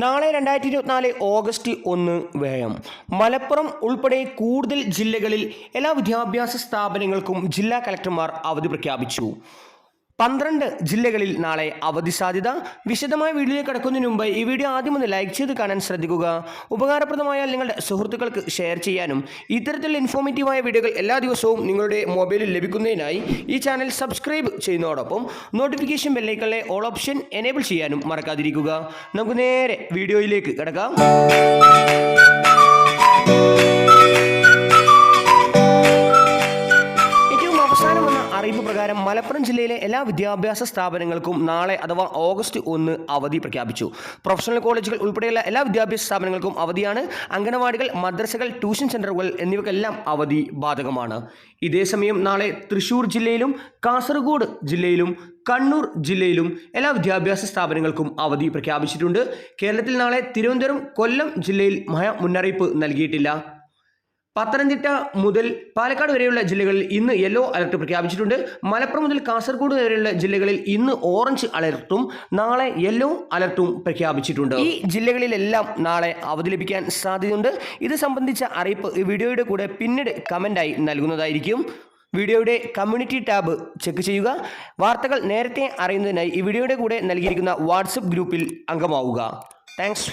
നാളെ രണ്ടായിരത്തി ഇരുപത്തിനാല് ഓഗസ്റ്റ് ഒന്ന് വേഗം മലപ്പുറം ഉൾപ്പെടെ കൂടുതൽ ജില്ലകളിൽ എല്ലാ വിദ്യാഭ്യാസ സ്ഥാപനങ്ങൾക്കും ജില്ലാ കലക്ടർമാർ അവധി പ്രഖ്യാപിച്ചു. പന്ത്രണ്ട് ജില്ലകളിൽ നാളെ അവധി സാധ്യത. വിശദമായ വീഡിയോയിലേക്ക് കിടക്കുന്നതിന് മുമ്പ് ഈ വീഡിയോ ആദ്യം ഒന്ന് ലൈക്ക് ചെയ്ത് കാണാൻ ശ്രദ്ധിക്കുക. ഉപകാരപ്രദമായാൽ നിങ്ങളുടെ സുഹൃത്തുക്കൾക്ക് ഷെയർ ചെയ്യാനും ഇത്തരത്തിലുള്ള ഇൻഫോർമേറ്റീവായ വീഡിയോകൾ എല്ലാ ദിവസവും നിങ്ങളുടെ മൊബൈലിൽ ലഭിക്കുന്നതിനായി ഈ ചാനൽ സബ്സ്ക്രൈബ് ചെയ്യുന്നതോടൊപ്പം നോട്ടിഫിക്കേഷൻ ബെല്ലൈക്കളിലെ ഓൾ ഓപ്ഷൻ എനേബിൾ ചെയ്യാനും മറക്കാതിരിക്കുക. നമുക്ക് നേരെ വീഡിയോയിലേക്ക് കിടക്കാം. അറിയിപ്പ് പ്രകാരം മലപ്പുറം ജില്ലയിലെ എല്ലാ വിദ്യാഭ്യാസ സ്ഥാപനങ്ങൾക്കും നാളെ അഥവാ ഓഗസ്റ്റ് ഒന്ന് അവധി പ്രഖ്യാപിച്ചു. പ്രൊഫഷണൽ കോളേജുകൾ ഉൾപ്പെടെയുള്ള എല്ലാ വിദ്യാഭ്യാസ സ്ഥാപനങ്ങൾക്കും അവധിയാണ്. അംഗനവാടികൾ മദ്രസകൾ ട്യൂഷൻ സെന്ററുകൾ എന്നിവയ്ക്കെല്ലാം അവധി ബാധകമാണ്. ഇതേസമയം നാളെ തൃശൂർ ജില്ലയിലും കാസർഗോഡ് ജില്ലയിലും കണ്ണൂർ ജില്ലയിലും എല്ലാ വിദ്യാഭ്യാസ സ്ഥാപനങ്ങൾക്കും അവധി പ്രഖ്യാപിച്ചിട്ടുണ്ട്. കേരളത്തിൽ നാളെ തിരുവനന്തപുരം കൊല്ലം ജില്ലയിൽ മഴ മുന്നറിയിപ്പ് നൽകിയിട്ടില്ല. പത്തനംതിട്ട മുതൽ പാലക്കാട് വരെയുള്ള ജില്ലകളിൽ ഇന്ന് യെല്ലോ അലർട്ട് പ്രഖ്യാപിച്ചിട്ടുണ്ട്. മലപ്പുറം മുതൽ കാസർഗോഡ് വരെയുള്ള ജില്ലകളിൽ ഇന്ന് ഓറഞ്ച് അലർട്ടും നാളെ യെല്ലോ അലർട്ടും പ്രഖ്യാപിച്ചിട്ടുണ്ട്. ഈ ജില്ലകളിലെല്ലാം നാളെ അവധി ലഭിക്കാൻ സാധ്യതയുണ്ട്. ഇത് സംബന്ധിച്ച അറിയിപ്പ് വീഡിയോയുടെ കൂടെ പിന്നീട് കമന്റായി നൽകുന്നതായിരിക്കും. വീഡിയോയുടെ കമ്മ്യൂണിറ്റി ടാബ് ചെക്ക് ചെയ്യുക. വാർത്തകൾ നേരത്തെ അറിയുന്നതിനായി ഈ വീഡിയോയുടെ കൂടെ നൽകിയിരിക്കുന്ന വാട്സപ്പ് ഗ്രൂപ്പിൽ അംഗമാവുക. താങ്ക്സ്